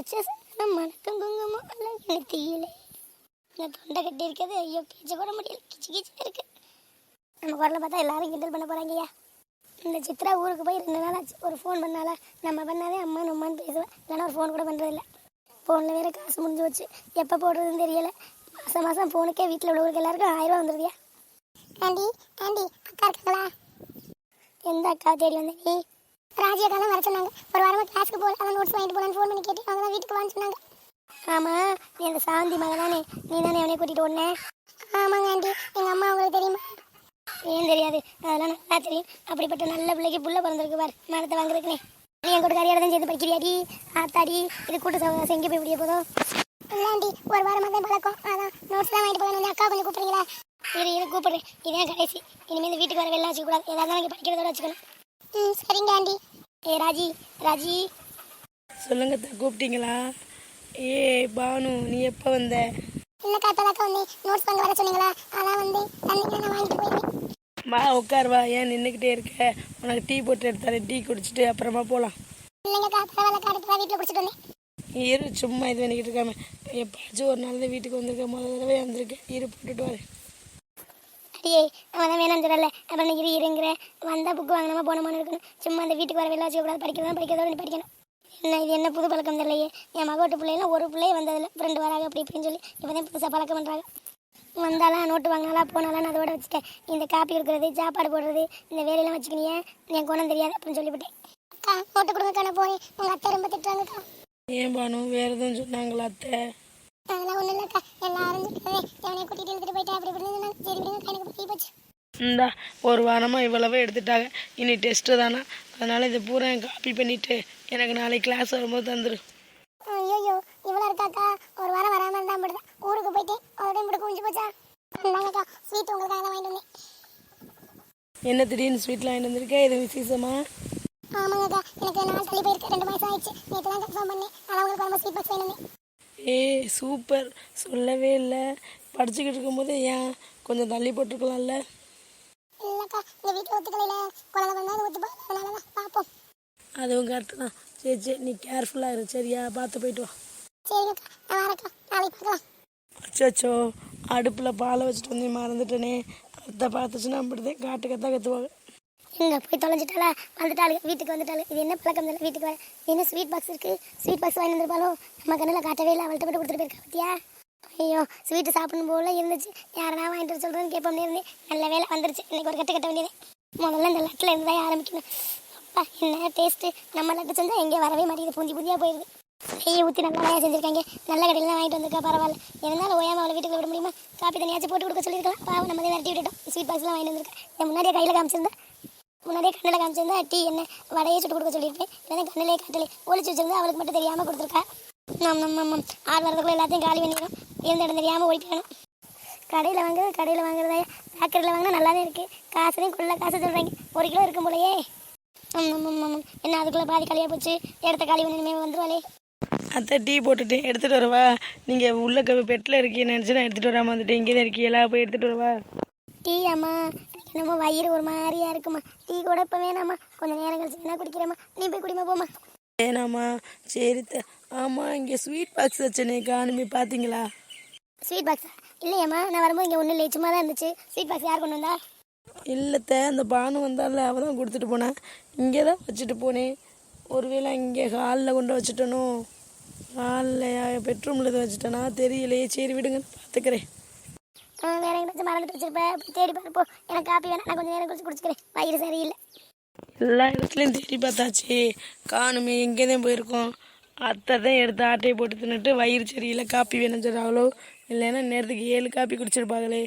வச்ச சந்தனம் மணக்கும் குங்குமம் அழகு தீயிலே இந்த தொண்டை கட்டி இருக்கிறது ஐயோ பேச்ச கூட முடியல. கிச்சு கிச்சு இருக்கு. நம்ம குரலை பார்த்தா எல்லாரும் கிண்டல் பண்ண போறாங்கய்யா இந்த சித்ரா ஊருக்கு போய் ரெண்டு நாள் ஆச்சு. ஒரு ஃபோன் பண்ணால நம்ம பண்ணாலே அம்மா நம்மான்னு பேசுவேன் இல்லைன்னா ஒரு ஃபோன் கூட பண்ணுறதில்ல ஃபோனில் வேற காசு முடிஞ்சு வச்சு எப்போ போடுறதுன்னு தெரியல. மாதம் மாதம் ஃபோனுக்கே வீட்டில் உள்ளவங்களுக்கு எல்லாருக்கும் ஆயிரம் ரூபா வந்துடுதியா ஆண்டி ஆண்டி அக்கா இருக்காங்களா? எந்த அக்கா தேடி வந்த நீ? ராஜி அக்கா தான் வர சொன்னாங்க. ஒரு வாரமாக கிளாஸ்க்கு போகல. அதான் நோட்ஸ் வாங்கிட்டு போகலான்னு ஃபோன் பண்ணி கேட்டு அவங்க தான் வீட்டுக்கு வான்னு சொன்னாங்க. ஆமாம் நீ அந்த சாந்தி மகன் தானே நீ தானே அவனை கூட்டிகிட்டு ஓடனே? ஆமாங்க ஆண்டி. எங்கள் அம்மா அவங்களுக்கு தெரியுமா? ஏன் தெரியாது. அதெல்லாம் நல்லா தெரியும். அப்படிப்பட்ட நல்ல பிள்ளைக்கு புள்ள பிறந்திருக்கு பார். மனத்தை வாங்குறதுக்குனே. நீ என் கூட கரையாட தான் சேர்ந்து படிக்கிறியாடி? ஆத்தாடி இது கூட்டு சவகாசம் எங்கே போய் முடிய போதும் இல்லாண்டி ஒரு வாரமாக தான் பழக்கம். அதான் நோட்ஸ் தான் வாங்கிட்டு போகணும் அக்கா கொஞ்சம் கூப்பிடுறீங்களா? இரு இரு கூப்பிடுறேன். இதான் கடைசி. இனிமேல் வீட்டுக்கு வர வெளில வச்சுக்கூடாது ஏதாவது நாளைக்கு படிக்கிறதோட வச்சுக்கணும். ம் சரிங்க ஆண்டி. ஏ ராஜி ராஜி. சொல்லுங்க அத்தை, கூப்பிட்டீங்களா? ஏ பானு நீ எப்போ வந்த? இல்லைக்கா இப்போ தாக்கா வந்து நோட்ஸ் வாங்க வர சொன்னீங்களா? அதான் வந்து தந்தீங்க நான் வாங்கிட்டு போயிருவேன் வா உட்கார் வா ஏன் நின்றுக்கிட்டே இருக்க? உனக்கு டீ போட்டு எடுத்தாரு டீ குடிச்சிட்டு அப்புறமா போகலாம் இல்லைங்கக்கா பரவாயில்லக்கா அடுத்த வீட்டில் குடிச்சிட்டு வந்தேன். இரு சும்மா இது பண்ணிக்கிட்டு இருக்காம. எப்பாச்சும் ஒரு நாள் தான் வீட்டுக்கு வந்திருக்கேன். முதல் தடவை வந்திருக்கேன். இரு போட்டுட்டு வரேன். அடியே அவன் தான் வேணாம்னு சொல்லல. அப்புறம் இரு இருங்கிற. வந்தால் புக்கு வாங்கினாம போனமான இருக்கணும். சும்மா அந்த வீட்டுக்கு வர வெளில வச்சுக்கூடாது படிக்கிறதா படிக்கிறதோட படிக்கணும். என்ன இது என்ன புது பழக்கம் தெரியலையே. என் மகோட்டு பிள்ளைலாம் ஒரு பிள்ளையே வந்ததில்ல. ஃப்ரெண்டு வராங்க அப்படி இப்படின்னு சொல்லி இப்போ தான் புதுசாக பழக்கம் பண்ணுறாங்க வந்தாலாம் நோட்டு வாங்கினாலா போனாலாம் அதோட வச்சுட்டேன். இந்த காப்பி கொடுக்குறது சாப்பாடு போடுறது இந்த வேலையெல்லாம் வச்சுக்கினியே. என் குணம் தெரியாது அப்படின்னு சொல்லிவிட்டேன். அக்கா நோட்டு கொடுங்கக்கா நான் போய் உங்கள் அத்தை ரொம்ப திட்டுறாங்கக்கா. ஏன் பானு வேறு எதுவும் சொன்னாங்களா அத்தை? அதெல்லாம் ஒன்றும் இல்லைக்கா. எல்லாரும் சொல்லுறது எவனையும் கூட்டிகிட்டு எடுத்துகிட்டு போயிட்டா அப்படி இப்படின்னு சரி விடுங்க எனக்கு போய் போச்சு இந்தா ஒரு வாரமாக இவ்வளவே எடுத்துட்டாங்க. இனி டெஸ்ட்டு தானே? அதனால் இதை பூரா காப்பி பண்ணிவிட்டு எனக்கு நாளைக்கு கிளாஸ் வரும்போது தந்துடு ஐயோ இவ்வளோ இருக்காக்கா ஒரு வாரம் வராமல் இருந்தா மட்டும் ஊருக்கு போயிட்டு ஒரு டைம் மட்டும் குஞ்சு போச்சா? இந்தாங்கக்கா ஸ்வீட் உங்களுக்காக தான் வாங்கிட்டு வந்தேன். என்ன திடீர்னு ஸ்வீட்லாம் வாங்கிட்டு வந்திருக்கேன் இது விசேஷமா? ஆமாங்கக்கா எனக்கு நாள் தள்ளி போயிருக்கு. ரெண்டு மாதம் ஆயிடுச்சு. நேற்று தான் கன்ஃபார்ம் பண்ணேன். அதான் உங்களுக்கு ரொம்ப ஸ்வீட் பாக்ஸ் வேணும் ஏய் சூப்பர். சொல்லவே இல்லை. படிச்சுக்கிட்டு இருக்கும்போது ஏன் கொஞ்சம் தள்ளி போட்டிருக்கலாம்ல? இல்லைக்கா இந்த வீட்டில் ஒத்துக்கலையில. குழந்தை வந்தால் ஒத்து அதனால தான் பார்ப்போம் அதுவும் கரெக்டு தான். சரி சரி நீ கேர்ஃபுல்லாக இரு. சரியா பார்த்து போயிட்டு வா. சரிங்கக்கா நான் வரேக்கா நாளைக்கு பார்க்கலாம். அச்சோ அடுப்பில் பாலை வச்சுட்டு வந்து மறந்துட்டேனே. அத்தை பார்த்துச்சுன்னா அப்படிதான் காட்டு கத்தா கத்துவாங்க. எங்க போய் தொலைஞ்சிட்டாளா? வந்துட்டாளு வீட்டுக்கு வந்துட்டாளு. இது என்ன பழக்கம் இல்லை வீட்டுக்கு வர என்ன ஸ்வீட் பாக்ஸ் இருக்கு? ஸ்வீட் பாக்ஸ் வாங்கி வந்திருப்பாளோ? நம்ம கண்ணில் காட்டவே இல்லை அவள்கிட்ட போட்டு கொடுத்துட்டு போயிருக்கா பத்தியா? ஐயோ ஸ்வீட்டு சாப்பிடணும் போல இருந்துச்சு. யாரா வாங்கிட்டு வர சொல்றேன்னு கேட்போம்னே இருந்தேன். நல்ல வேலை வந்துருச்சு. இன்னைக்கு ஒரு கட்டு கட்ட வேண்டியது முதல்ல இந்த லட்டில் இருந்து தான் ஆரம்பிக்கணும் அப்பா என்ன டேஸ்ட்டு நம்ம லட்டு செஞ்சால் எங்கேயும் வரவே மாட்டேங்குது. புந்தி புந்தியாக போயிடுது நெய்யை ஊற்றி நல்லா வேலை செஞ்சுருக்காங்க. நல்ல கடையில் தான் வாங்கிட்டு வந்திருக்கா பரவாயில்ல. இருந்தாலும் ஓயாமல் அவளை வீட்டுக்கு விட முடியுமா? காப்பி தனியாச்சும் போட்டு கொடுக்க சொல்லியிருக்கலாம். பாவம் நம்ம தான் விரட்டி விட்டுட்டோம். ஸ்வீட் பாக்ஸ்லாம் வாங்கிட்டு வந்திருக்கேன் என் முன்னாடியே கையில் காமிச்சிருந்தேன் முன்னாடியே கண்ணில் காமிச்சிருந்தா டீ என்ன வடையே சுட்டு கொடுக்க சொல்லியிருப்பேன். இல்லைன்னா கண்ணிலே காட்டலே. ஒளிச்சு வச்சிருந்தா அவளுக்கு மட்டும் தெரியாமல் கொடுத்துருக்கா நம்ம நம்ம ஆறு வரதுக்குள்ள எல்லாத்தையும் காலி பண்ணிடும் இருந்த இடம் தெரியாமல் ஓடிக்கணும் கடையில் வாங்குறது கடையில் வாங்குறதா? பேக்கரியில் வாங்கினா நல்லாவே இருக்குது காசுலையும் கொள்ள காசு சொல்கிறாங்க ஒரு கிலோ இருக்கும் போலயே. என்ன அதுக்குள்ளே பாதி காலியாக போச்சு? இடத்த காலி பண்ணி வந்துருவாளே. அத்தை டீ போட்டுட்டு எடுத்துகிட்டு வரவா. நீங்கள் உள்ள பெட்டில் இருக்கீங்கன்னு நினச்சி நான் எடுத்துகிட்டு வராமல் வந்துட்டு இங்கே தான் இருக்கீங்களா? போய் எடுத்துகிட்டு வரவா. டீ அம்மா. என்னமோ வயிறு ஒரு மாதிரியா இருக்குமா? டீ கூட இப்போ வேணாம்மா கொஞ்சம் நேரம் கழிச்சு என்ன குடிக்கிறேம்மா? நீ போய் குடிமா போம்மா. ஏனாம்மா சரி ஆமாம் இங்கே ஸ்வீட் பாக்ஸ் வச்சனே காணுமே பார்த்தீங்களா ஸ்வீட் பாக்ஸா இல்லையம்மா நான் வரும்போது இங்கே ஒன்றும் இல்லை சும்மா தான் இருந்துச்சு. ஸ்வீட் பாக்ஸ் யார் கொண்டு வந்தா? இல்லைத்த அந்த பானு வந்தால அவள் தான் கொடுத்துட்டு போனேன் இங்கே தான் வச்சுட்டு போனேன் ஒருவேளை இங்கே ஹாலில் கொண்டு வச்சுட்டனோ? ஹாலில் பெட்ரூமில் வச்சுட்டேனா? தெரியலையே. சரி விடுங்க பார்த்துக்கிறேன் வேற எங்கேயாச்சும் மறந்துட்டு தேடி பார்ப்போம் எனக்கு காப்பி வேணா நான் கொஞ்சம் நேரம் குடிச்சு குடிச்சுக்கிறேன். வயிறு சரியில்லை. எல்லா இடத்துலையும் தேடி பார்த்தாச்சு. காணுமே எங்கே தான் போயிருக்கோம்? அத்தை தான் எடுத்து ஆட்டையை போட்டு தின்னுட்டு வயிறு சரியில்லை காப்பி வேணும் சொல்கிறாங்களோ இல்லைன்னா நேரத்துக்கு ஏழு காப்பி குடிச்சிருப்பாங்களே.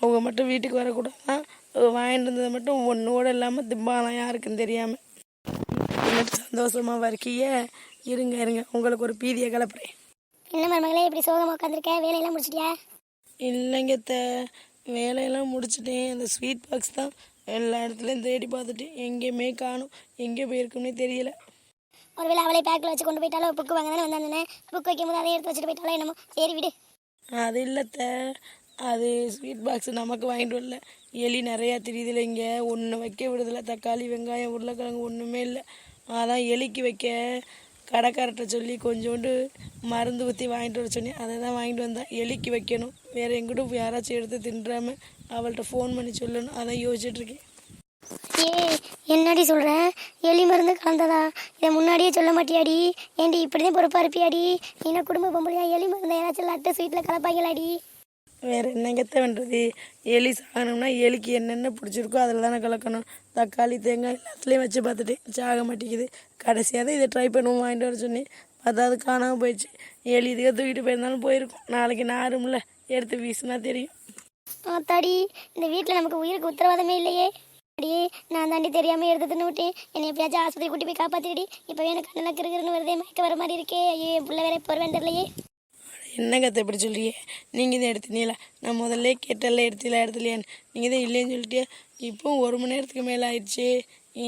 அவங்க மட்டும் வீட்டுக்கு வரக்கூடாதான் வாங்கிட்டு இருந்ததை மட்டும் ஒன்றோடு இல்லாமல் திம்பாலாம் யாருக்குன்னு தெரியாமல் சந்தோஷமாக வர்க்கிய இருங்க இருங்க. உங்களுக்கு ஒரு பீதியை கலப்புறேன். என்ன மருமகளே இப்படி சோகமாக உட்காந்துருக்கேன் வேலையெல்லாம் முடிச்சிட்டியா? இல்லைங்க அத்தை. வேலையெல்லாம் முடிச்சிட்டேன் அந்த ஸ்வீட் பாக்ஸ் தான் எல்லா இடத்துலையும் தேடி பார்த்துட்டேன் எங்கேயுமே காணும். எங்கே போயிருக்குன்னே தெரியல. ஒருவேளை அவளே பேக்கில் வச்சு கொண்டு போயிட்டாலோ புக்கு வாங்க தானே வந்தானே புக் வைக்கும் போது அதை எடுத்து வச்சுட்டு போயிட்டாலோ என்னமோ. சரி விடு. அது இல்லைத்த அது ஸ்வீட் பாக்ஸ் நமக்கு வாங்கிட்டு வரல. எலி நிறையா தெரியுதுல இங்கே. ஒன்று வைக்க விடுதில்ல தக்காளி வெங்காயம் உருளைக்கிழங்கு ஒன்றுமே இல்லை. அதான் எலிக்கு வைக்க. கடைக்காரர்கிட்ட சொல்லி கொஞ்சோண்டு மருந்து ஊற்றி வாங்கிட்டு வர சொன்னேன். அதை தான் வாங்கிட்டு வந்தேன். எலிக்கு வைக்கணும். வேறு எங்கிட்ட யாராச்சும் எடுத்து தின்றாம அவள்கிட்ட ஃபோன் பண்ணி சொல்லணும். அதான் யோசிச்சுட்ருக்கேன் ஏய் என்னடி சொல்கிறேன் எலி மருந்து கலந்ததா? இதை முன்னாடியே சொல்ல மாட்டியாடி? ஏண்டி இப்படி தான் பொறுப்பாக இருப்பியாடி நீனா குடும்ப பொம்பளையா? எலி மருந்து யாராச்சும் லட்டு ஸ்வீட்டில் கலப்பாங்களாடி? வேறு என்னங்கத்த பண்ணுறது எலி சாகணும்னா எலிக்கு என்னென்ன பிடிச்சிருக்கோ அதில் தானே கலக்கணும். தக்காளி தேங்காய் எல்லாத்துலேயும் வச்சு பார்த்துட்டேன் சாக மாட்டேங்குது. கடைசியாக தான் இதை ட்ரை பண்ணுவோம் வாங்கிட்டு வர சொன்னேன். பார்த்தா அது காணாமல் போயிடுச்சு. எலி இதுக்கு தூக்கிட்டு போயிருந்தாலும் போயிருக்கும். நாளைக்கு நாரும்ல எடுத்து வீசினா தெரியும். ஆத்தாடி இந்த வீட்டில் நமக்கு உயிருக்கு உத்தரவாதமே இல்லையே. அடியே நான் தாண்டி தெரியாமல் எடுத்து தின்னு விட்டேன். என்னை எப்படியாச்சும் ஆஸ்பத்திரி கூட்டி போய் காப்பாற்றிடி இப்போவே எனக்கு கண்ணில் கிருகிருன்னு வருதே மயக்க வர மாதிரி இருக்கே. ஐயோ என் பிள்ளை வேற இப்போ வருவேன் தெரியலையே. என்ன கத்தை இப்படி சொல்றியே? நீங்கள் இதை எடுத்துனீங்களா நான் முதல்ல கேட்டல எடுத்தீங்களா எடுத்துலையான்னு நீங்கள் தான் இல்லைன்னு சொல்லிட்டியே இப்போ ஒரு மணி நேரத்துக்கு மேலே ஆயிடுச்சு.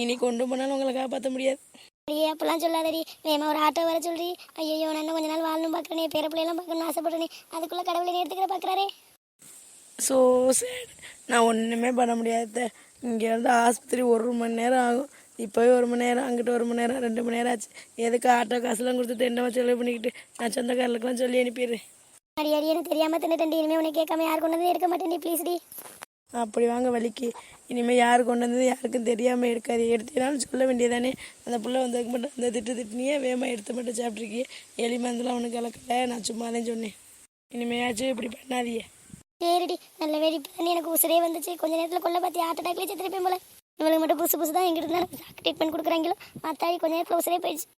இனி கொண்டு போனாலும் உங்களை காப்பாற்ற முடியாது. அடியே அப்பெல்லாம் சொல்லாதடி. வேமா ஒரு ஆட்டோ வர சொல்றி. ஐயோ நான் கொஞ்ச நாள் வாழணும் பார்க்குறேனே. பேர பிள்ளையெல்லாம் பார்க்கணும்னு ஆசைப்படுறேனே. அதுக்குள்ளே கடவுளை எடுத்துக்கிற பார்க்குறாரே. ஸோ சேட் நான் ஒன்றுமே பண்ண முடியாது. இங்கேருந்து ஆஸ்பத்திரி ஒரு மணி நேரம் ஆகும். இப்போவே ஒரு மணி நேரம் அங்கிட்டு ஒரு மணி நேரம் ரெண்டு மணி நேரம் ஆச்சு. எதுக்கு ஆட்டோ காசுலாம் கொடுத்து தெண்டமாக செலவு பண்ணிக்கிட்டு நான் சொந்தக்காரர்களுக்கெல்லாம் சொல்லி அனுப்பிடுறேன். அடி அடி எனக்கு தெரியாமல் தின்னுட்டேன் இனிமேல் உனக்கு கேட்காம யார் கொண்டு வந்து எடுக்க மாட்டேன் ப்ளீஸ் டி. அப்படி வாங்க வலிக்கு. இனிமேல் யார் கொண்டு வந்தது யாருக்கும் தெரியாமல் எடுக்காது. எடுத்தீங்கனாலும் சொல்ல வேண்டியதானே. அந்த புள்ள வந்ததுக்கு மட்டும் அந்த திட்டு திட்டுனியே வேகமாக எடுத்து மட்டும் சாப்பிட்ருக்கியே எலி மருந்துலாம் அவனுக்கு கலக்கல. நான் சும்மா தான் சொன்னேன். இனிமையாச்சும் இப்படி பண்ணாதீங்க. சரிடி. நல்ல வேடி தானே எனக்கு உசுரே வந்துச்சு. கொஞ்ச நேரத்தில் கொல்ல பார்த்து ஹார்ட் அட்டாக்லேயே செத்துருப்பேன் போல. இவளுக்கு மட்டும் புதுசு புதுசு தான் எங்கிட்ட இருந்தாலும் ட்ரீட்மெண்ட் கொடுக்குறாங்களோ? மற்றாடி கொஞ்ச நேரத்தில் உசுரே போயிடுச்சு.